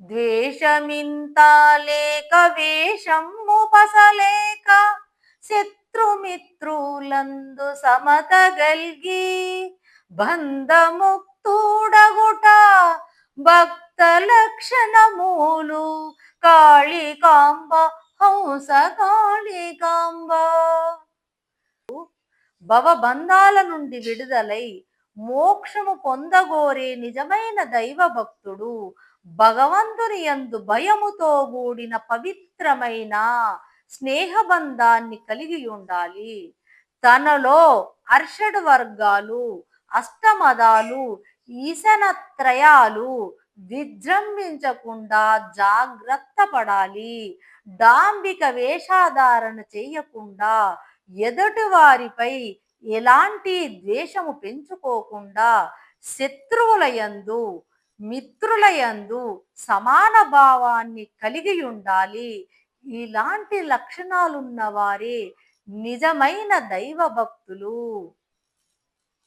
ద్వేషమింత లేక వేషము శత్రుమిత్రులందు సమత గల్గి బంధముక్తుడగుట భక్త లక్షణములు కాళికాంబ హంస కాళికాంబ. భవబంధాల నుండి విడుదలై మోక్షము పొందగోరే నిజమైన దైవ భక్తుడు భగవంతుని యందు భయముతో కూడిన పవిత్రమైన స్నేహబంధాన్ని కలిగి ఉండాలి. తనలో అర్షడ్ వర్గాలు అష్టమదాలు ఈశనత్రయాలు విజృంభించకుండా జాగ్రత్త పడాలి. డాంబిక వేషాధారణ చేయకుండా ఎదుటి వారిపై ఎలాంటి ద్వేషము పెంచుకోకుండా శత్రువుల యందు మిత్రుల యందు సమాన భావాన్ని కలిగి ఉండాలి. ఇలాంటి లక్షణాలున్న వారే నిజమైన దైవ భక్తులు